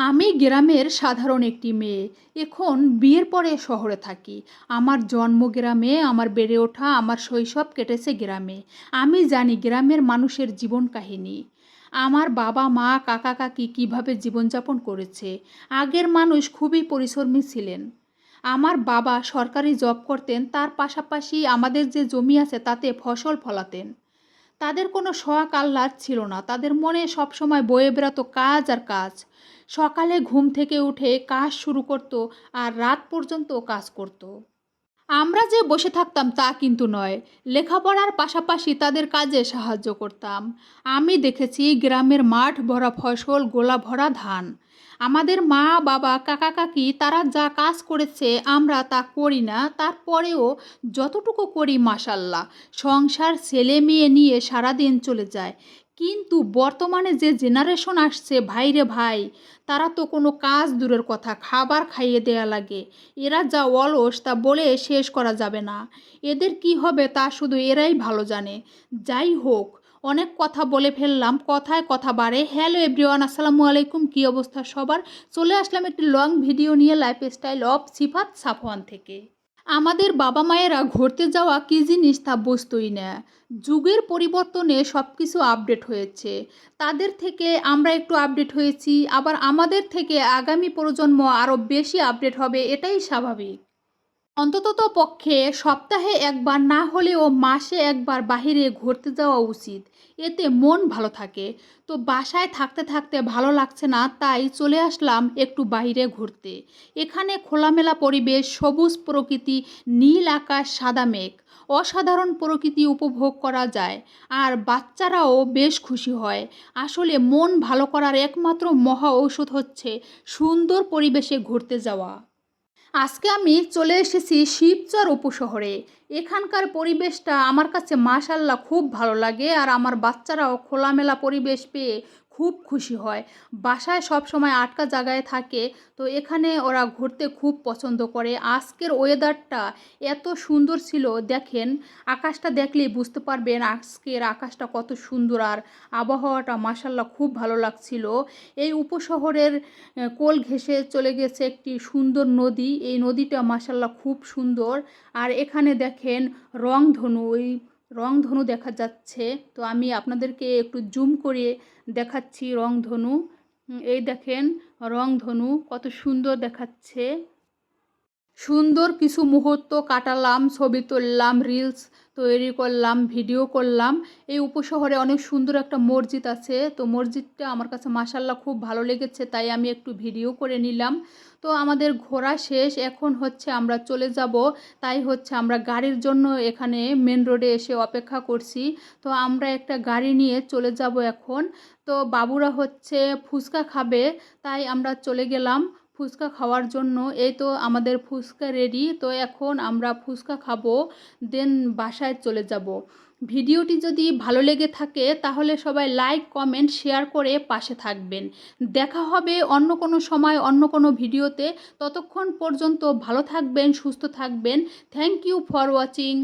আমি গ্রামের সাধারণ একটি মেয়ে। এখন বিয়ের পরে শহরে থাকি। আমার জন্ম গ্রামে, আমার বেড়ে ওঠা, আমার শৈশব কেটেছে গ্রামে। আমি জানি গ্রামের মানুষের জীবন কাহিনী। আমার বাবা, মা, কাকা, কাকি কীভাবে জীবনযাপন করেছে? আগের মানুষ খুবই পরিশ্রমী ছিলেন। আমার বাবা সরকারি জব করতেন, তার পাশাপাশি আমাদের যে জমি আছে, তাতে ফসল ফলাতেন। তাদের কোনো শখ আহ্লাদ ছিল না। তাদের মনে সবসময় বয়ে বেড়াতো কাজ আর কাজ। সকালে ঘুম থেকে উঠে কাজ শুরু করত আর রাত পর্যন্ত কাজ করত। আমরা যে বসে থাকতাম তা কিন্তু নয়। লেখাপড়ার পাশাপাশি তাদের কাজে সাহায্য করতাম। আমি দেখেছি গ্রামের মাঠ ভরা ফসল, গোলা ভরা ধান। আমাদের মা, বাবা, কাকা, কাকি তারা যা কাজ করেছে আমরা তা করি না। তারপরেও যতটুকু করি মাসাল্লাহ সংসার ছেলে মেয়ে নিয়ে সারাদিন চলে যায়। কিন্তু বর্তমানে যে জেনারেশন আসছে ভাইরে ভাই, তারা তো কোনো কাজ দূরের কথা, খাবার খাইয়ে দেয়া লাগে। এরা যা অলস, তা বলে শেষ করা যাবে না। এদের কি হবে, তা শুধু এরাই ভালো জানে। যাই হোক, অনেক কথা বলে ফেললাম, কথায় কথা বাড়ে। হ্যালো এভরিওয়ান, আসসালামু আলাইকুম। কী অবস্থা সবার? চলে আসলাম একটি লং ভিডিও নিয়ে lifestyle of Sifat Safwan থেকে। আমাদের বাবা মায়েরা ঘুরতে যাওয়া কী জিনিস তা বুঝতই না। যুগের পরিবর্তনে সব কিছু আপডেট হয়েছে। তাদের থেকে আমরা একটু আপডেট হয়েছি, আবার আমাদের থেকে আগামী প্রজন্ম আরও বেশি আপডেট হবে, এটাই স্বাভাবিক। অন্তত পক্ষে সপ্তাহে একবার না হলেও মাসে একবার বাহিরে ঘুরতে যাওয়া উচিত। এতে মন ভালো থাকে। তো বাসায় থাকতে থাকতে ভালো লাগছে না, তাই চলে আসলাম একটু বাইরে ঘুরতে। এখানে খোলামেলা পরিবেশ, সবুজ প্রকৃতি, নীল আকাশ, সাদা মেঘ। অসাধারণ প্রকৃতি উপভোগ করা যায়। আর বাচ্চারাও বেশ খুশি হয়। আসলে মন ভালো করার একমাত্র মহা ঔষধ হচ্ছে সুন্দর পরিবেশে ঘুরতে যাওয়া। আজকে আমি চলে এসেছি শিবচর উপশহরে। এখানকার পরিবেশটা আমার কাছে মাশাল্লাহ খুব ভালো লাগে আর আমার বাচ্চারাও খোলামেলা পরিবেশ পেয়ে খুব খুশি হয়। বাসায় সব সময় আটকা জায়গায় থাকে, তো এখানে ওরা ঘুরতে খুব পছন্দ করে। আজকের ওয়েদারটা এত সুন্দর ছিল, দেখেন, আকাশটা দেখলেই বুঝতে পারবেন আজকের আকাশটা কত সুন্দর আর আবহাওয়াটা মাসাল্লাহ খুব ভালো লাগছিল। এই উপশহরের কোল ঘেঁষে চলে গেছে একটি সুন্দর নদী। এই নদীটা মাসাল্লাহ খুব সুন্দর। আর এখানে দেখেন রংধনু, ওই রংধনু দেখা যাচ্ছে। তো আমি আপনাদেরকে একটু জুম করে দেখাচ্ছি রংধনু। এই দেখেন রংধনু কত সুন্দর দেখাচ্ছে। সুন্দর কিছু মুহূর্ত কাটালাম, ছবি তুললাম রিলস তৈরি করলাম, ভিডিও করলাম। এই উপশহরে অনেক সুন্দর একটা মসজিদ আছে। তো মসজিদটা আমার কাছে মাসাল্লাহ খুব ভালো লেগেছে, তাই আমি একটু ভিডিও করে নিলাম। তো আমাদের ঘোরা শেষ, এখন হচ্ছে আমরা চলে যাব। তাই হচ্ছে আমরা গাড়ির জন্য এখানে মেন রোডে এসে অপেক্ষা করছি। তো আমরা একটা গাড়ি নিয়ে চলে যাব এখন। তো বাবুরা হচ্ছে ফুচকা খাবে, তাই আমরা চলে গেলাম। ফুচকা খাওয়ার জন্য। এই তো আমাদের ফুচকা রেডি তো এখন আমরা ফুচকা খাব দেন বাসায় চলে যাব। ভিডিওটি যদি ভালো লেগে থাকে, তাহলে সবাই লাইক কমেন্ট শেয়ার করে পাশে থাকবেন। দেখা হবে অন্য কোনো সময়, অন্য কোনো ভিডিওতে। ততক্ষণ পর্যন্ত ভালো থাকবেন, সুস্থ থাকবেন। Thank you for watching